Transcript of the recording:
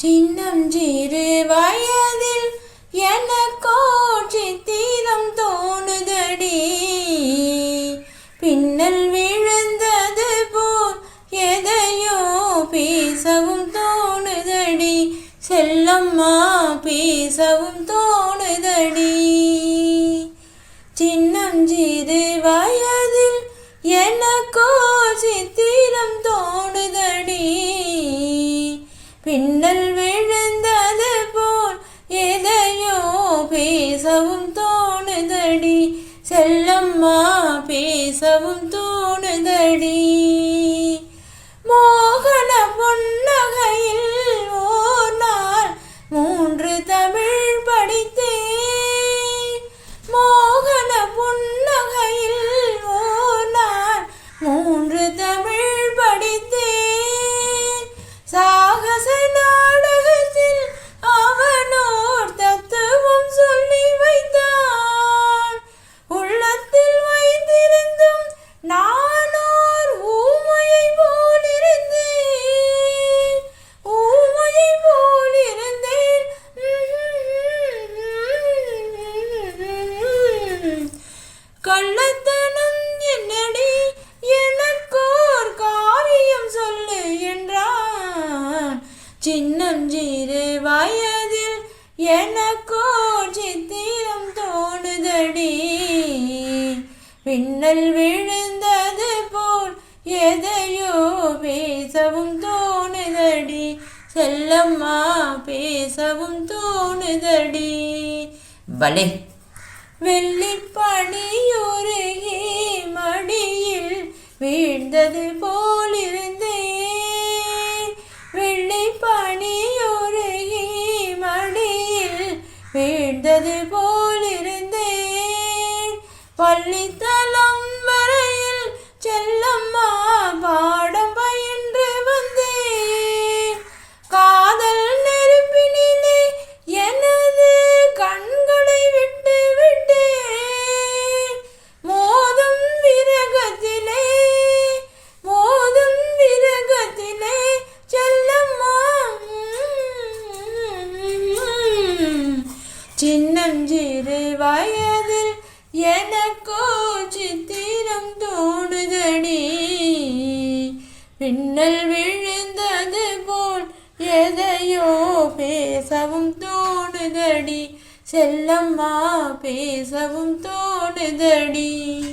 சின்னம் சிறு வயதில் எனக்கோ சித்திரம் தோணுதடி. பின்னல் விழுந்தது போல் எதையோ பேசவும் தோணுதடி. செல்லம்மா பேசவும் தோணுதடி. சின்னம் சிறு வயதில் எனக்கோ சித்திரம் தோணுதடி. பின்னல் பேசவும் தோணுதடி. செல்லம்மா பேசவும் தோணுதடி. மோகன பொன்னகையில் ஓர் நாள் மூன்று தமிழ் படித்தேன். மோகன பொன்னகையில் ஓர் நாள் மூன்று தமிழ் கள்ளத்தனம் என்னடி? எனக்கோர் காவியம் சொல்லு என்றான். சின்னஞ்சிறு வயதில் எனக்கோர் சித்திரம் தோணுதடி. பின்னல் விழுந்தது போல் எதையோ பேசவும் தோணுதடி. செல்லம்மா பேசவும் தோணுதடி. பலே வெள்ளிப்பணியுருகே மடியில் வீழ்ந்தது போலிருந்தேன் வெள்ளிப்பணியுருகே மடியில் வீழ்ந்தது போலிருந்தேன் பள்ளித்தலம் சின்னஞ்சிறு வயதில் எனக்கோ சித்திரம் தோணுதடி. பின்னல் விழுந்தது போல் எதையோ பேசவும் தோணுதடி. செல்லம்மா பேசவும் தோணுதடி.